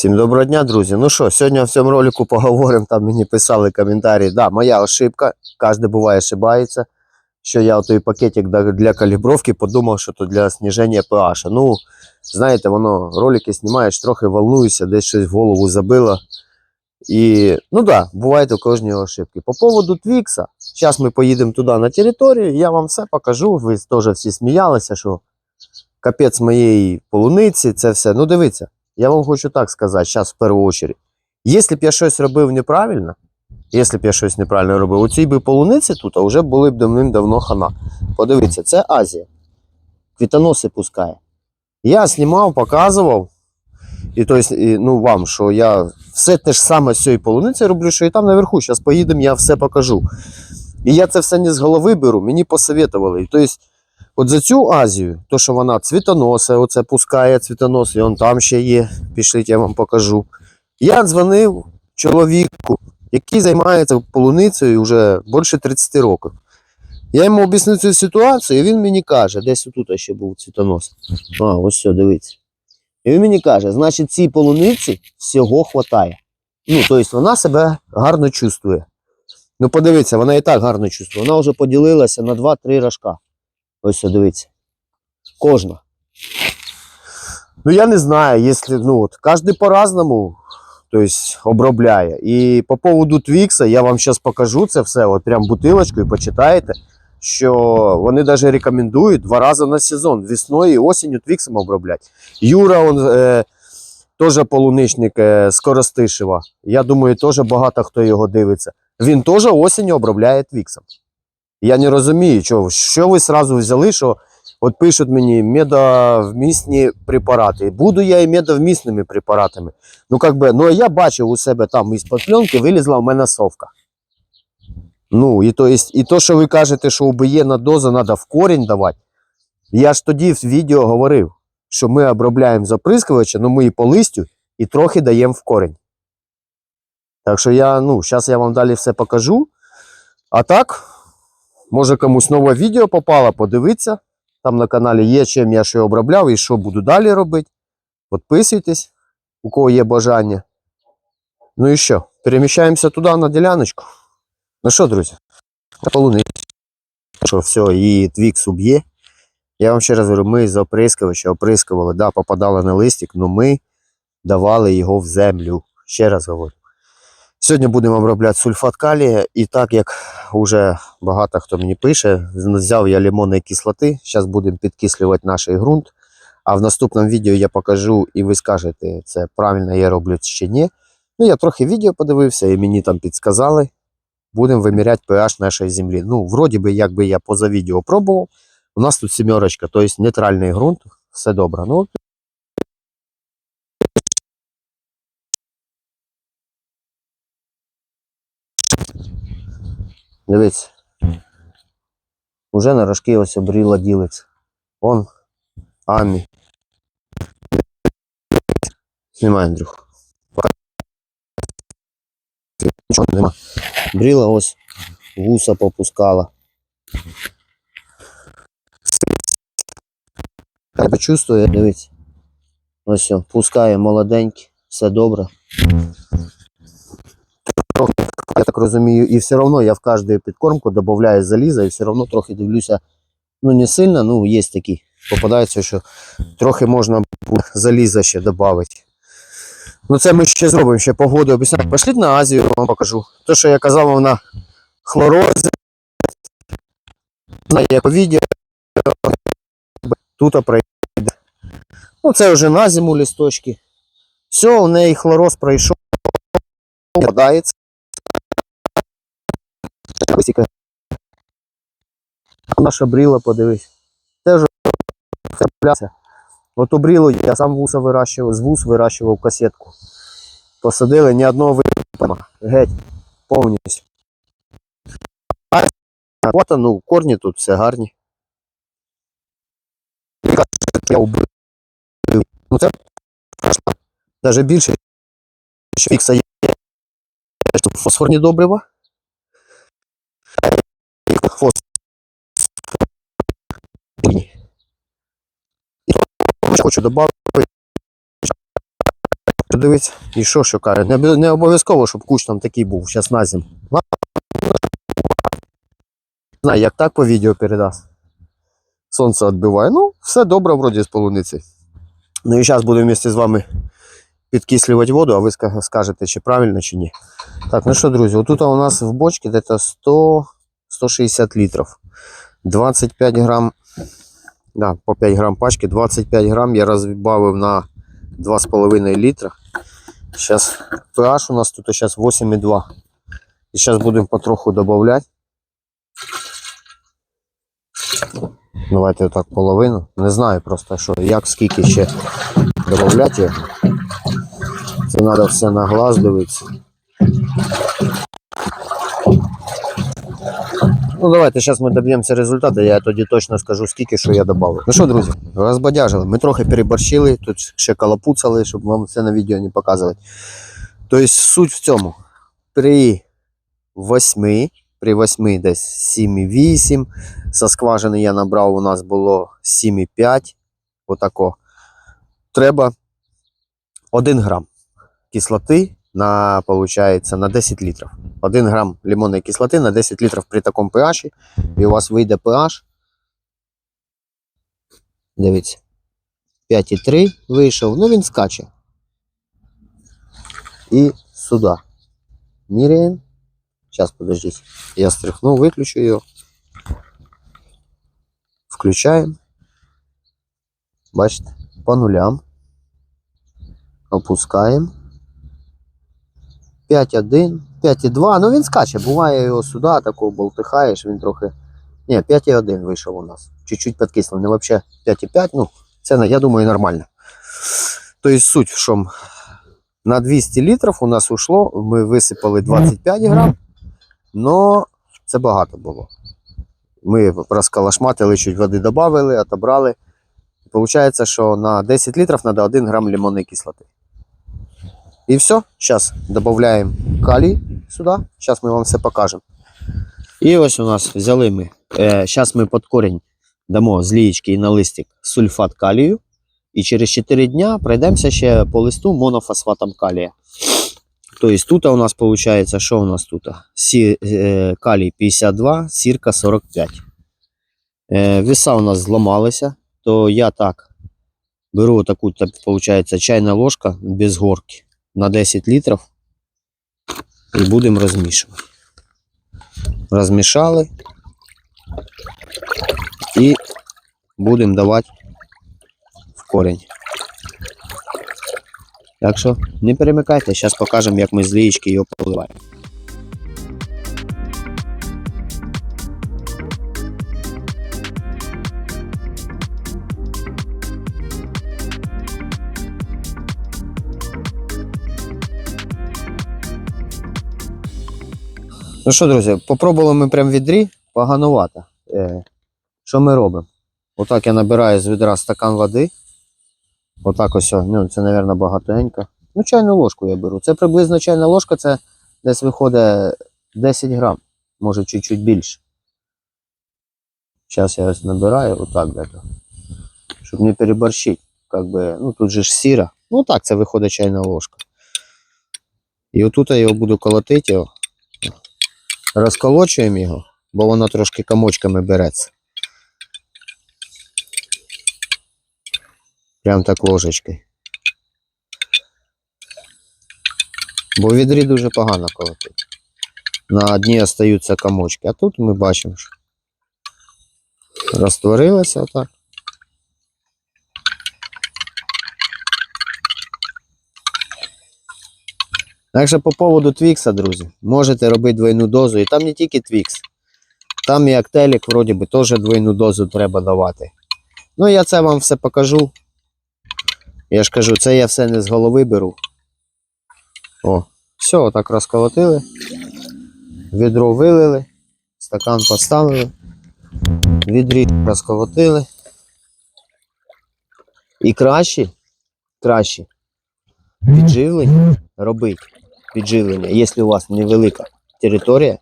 Всім доброго дня, друзі. Ну що, сьогодні в цьому ролику поговоримо, там мені писали коментарі. Да, моя ошибка, кожен буває ошибається, що я той пакетик для- калібровки подумав, що то для сниження pH. Ну, знаєте, воно ролики знімаєш, трохи волнуюся, десь щось в голову забило. І, ну да, бувають у кожного ошибки. По поводу Твікса, зараз ми поїдемо туди на територію, я вам все покажу. Ви теж всі сміялися, що капець моєї полуниці, це все. Ну, дивіться. Я вам хочу так сказати, зараз в першу чергу. Якщо б я щось робив неправильно, якщо б я щось неправильно робив, у цій би полуниці тут а вже були б давним-давно хана. Подивіться, це Азія. Квітоноси пускає. Я знімав, показував, і, то і, ну, вам, що я все те ж саме з цією полуницею роблю, що і там наверху. Зараз поїдемо, я все покажу. І я це все не з голови беру, мені посоветували. І, то есть, От за цю Азію, то що вона цвітоноси, оце пускає цвітонос, і он там ще є. Пішліть, я вам покажу. Я дзвонив чоловіку, який займається полуницею вже більше 30 років. Я йому об'яснив цю ситуацію, і він мені каже, десь отут ще був цвітонос. А, ось все, дивіться. І він мені каже, значить, цій полуниці всього хватає. Ну, тобто вона себе гарно чувствує. Ну, подивіться, вона і так гарно чувствує. Вона вже поділилася на 2-3 рожка. Ось дивіться. Кожна. Ну, я не знаю, якщо, ну, от, кожен по-разному то обробляє. І по поводу Твікса я вам зараз покажу це все, от прям бутилочку і почитаєте, що вони навіть рекомендують два рази на сезон, весною і осінню Твіксом обробляти. Юра, он, е, теж полуничник е, з Коростишева. Я думаю, теж багато хто його дивиться. Він теж осінню обробляє Твіксом. Я не розумію, що, що ви сразу взяли, що от пишуть мені медовмісні препарати. Буду я і медовмісними препаратами. Ну, как би, ну я бачив у себе там із пленки вилізла в мене совка. Ну, і то, і то, що ви кажете, що убиєна доза треба в корінь давати. Я ж тоді в відео говорив, що ми обробляємо з оприскувача, ну ми і по листю, і трохи даємо в корінь. Так що я, ну, зараз я вам далі все покажу. А так, може комусь нове відео попало, подивіться. Там на каналі є, чим я ще обробляв і що буду далі робити. Підписуйтесь, у кого є бажання. Ну і що, переміщаємося туди на діляночку. Ну що, друзі, полуниці. Що все, її твікс уб'є. Я вам ще раз говорю, ми з оприскувача оприскували, да, попадали на листик, але ми давали його в землю. Ще раз говорю. Сьогодні будемо обробляти сульфат калія, і так як вже багато хто мені пише, взяв я лимонної кислоти, зараз будемо підкислювати наш ґрунт. А в наступному відео я покажу, і ви скажете, це правильно я роблю чи ні. Ну, я трохи відео подивився, і мені там підсказали. Будемо виміряти pH нашої землі. Ну, вроді би, якби я поза відео пробував. У нас тут сімерочка, тобто нейтральний ґрунт, все добре. Ну, Дивіться. Уже на рожки ось обріла ділиться. Он Амі. Знімай, Андрюх. Нічого нема. Бріла ось вуса попускала. Тебе чувствує, дивіться. Ось все, пускає молоденький, все добре. Я так розумію, і все одно я в кожну підкормку додаю заліза, і все одно трохи дивлюся, ну не сильно, ну є такі. Попадається, що трохи можна заліза ще додати. Ну це ми ще зробимо, ще погоду обіцяю. Пошліть на Азію, я вам покажу. Те, що я казав, вона хлорози. Знає, як відео. Тут пройде. Ну, це вже на зиму лісточки. Все, у неї хлороз пройшов. Попадається. Косіка. Наша бріла, подивись. Теж цепляться. От у я сам вуса вирощував, з вус вирощував касетку. Посадили ні одного випадку. Геть. Повністю. От ну, корні тут все гарні. Я убив. Ну це. Навіть більше, що фікса є. Фосфорні добрива. Фосфор. І Хочу додати подивитися. І що шукає? Не, не обов'язково, щоб кущ там такий був, зараз на. Не знаю, як так по відео передасть. Сонце відбиває. Ну, все добре вроді з полуниці. Ну і зараз буду вместе з вами підкислювати воду, а ви скажете, чи правильно, чи ні. Так, ну що, друзі, отут у нас в бочці десь 100 160 літрів. 25 грам, да, по 5 грам пачки, 25 грам я розбавив на 2,5 літра. Сейчас pH у нас тут сейчас 8,2. І зараз будемо потроху додавати. Давайте отак половину. Не знаю просто, що, як, скільки ще додавати. його. Це треба все на глаз дивитися. Ну, давайте зараз ми доб'ємося результату, я тоді точно скажу, скільки що я додав. Ну що, друзі, розбадяжили. Ми трохи переборщили, тут ще калапуцали, щоб вам це на відео не показувати. Тобто суть в цьому. При 8, при 8 десь 7,8. Со скважини я набрав, у нас було 7,5. Отако. Треба 1 грам кислоти на, получається, на 10 літрів. 1 грам лимонної кислоти на 10 літрів при такому pH. І у вас вийде pH. Дивіться. 5,3 вийшов. Ну він скаче. І сюди. Міряємо. Зараз, подождіть. Я стряхну, виключу його. Включаємо. Бачите, по нулям. Опускаємо. 5,1, 5,2. Ну він скаче. Буває його сюди, такого болтихаєш, він трохи. Ні, 5,1 вийшов у нас. Чуть-чуть підкислений. Взагалі 5,5. Ну, це, я думаю, нормально. Тобто суть чому? На 200 літрів у нас ушло, ми висипали 25 грам, але це багато було. Ми розкалашматили, чуть води додали, отобрали. Получається, що на 10 літрів треба 1 грам лимонної кислоти. І все, зараз додаємо калій сюди, зараз ми вам все покажемо. І ось у нас взяли ми. Зараз ми під корінь дамо з лієчки і на листик сульфат калію. І через 4 дня пройдемося ще по листу монофосфатом калія. Тобто тут у нас виходить, що у нас тут? Сі, е, калій 52, сірка 45. Е, веса у нас зламалися, то я так беру таку, так, виходить, чайна ложка без горки на 10 літрів і будемо розмішувати. Розмішали і будемо давати в корінь. Так що не перемикайте, зараз покажемо, як ми з лієчки його поливаємо. Ну що, друзі, попробували ми прям відрі, поганувато. Е, що ми робимо? Отак я набираю з відра стакан води. Отак ось, ну це, мабуть, багатенько. Ну, чайну ложку я беру. Це приблизно чайна ложка, це десь виходить 10 грам, може чуть-чуть більше. Зараз я ось набираю отак где-то, щоб не переборщити. Как би, ну тут же ж сіра. Ну так, це виходить чайна ложка. І отут я його буду колотити його. Розколочуємо його, бо воно трошки комочками береться. Прям так ложечкою. Бо відрі дуже погано колотить. На дні остаються комочки. А тут ми бачимо, що розтворилося отак. Так по поводу твікса, друзі, можете робити двойну дозу. І там не тільки твікс. Там і актелік, вроді би, теж двойну дозу треба давати. Ну, я це вам все покажу. Я ж кажу, це я все не з голови беру. О, все, отак розколотили. Відро вилили, стакан поставили, відрі розколотили. І краще, краще підживлення робити підживлення, якщо у вас невелика територія,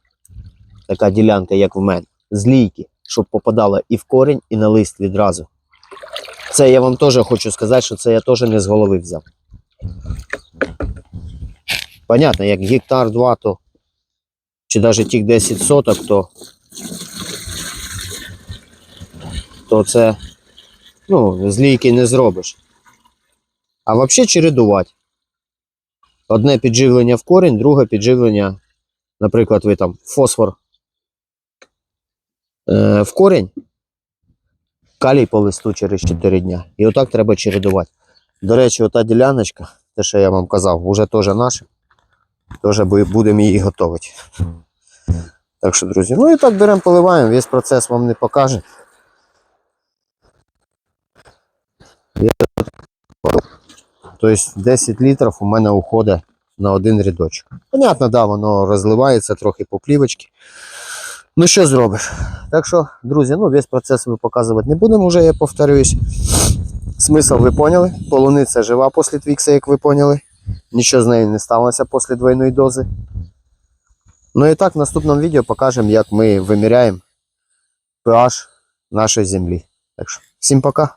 така ділянка, як в мене, з лійки, щоб попадала і в корінь, і на лист відразу. Це я вам теж хочу сказати, що це я теж не з голови взяв. Понятно, як гектар 2, то чи навіть тих 10 соток, то, то це ну, з не зробиш. А взагалі чередувати. Одне підживлення в корінь, друге підживлення, наприклад, ви там фосфор е, в корінь, калій по листу через 4 дня. І отак треба чередувати. До речі, ота діляночка, те, що я вам казав, вже теж наша. Теж будемо її готувати. Так що, друзі, ну і так беремо, поливаємо, весь процес вам не покаже. Тобто 10 літрів у мене уходить на один рядочок. Понятно, да, воно розливається трохи по плівочці. Ну що зробиш? Так що, друзі, ну весь процес ми показувати не будемо вже, я повторююсь. Смисл ви поняли. Полуниця жива після твікса, як ви поняли. Нічого з нею не сталося після двойної дози. Ну і так, в наступному відео покажемо, як ми виміряємо pH нашої землі. Так що, всім пока.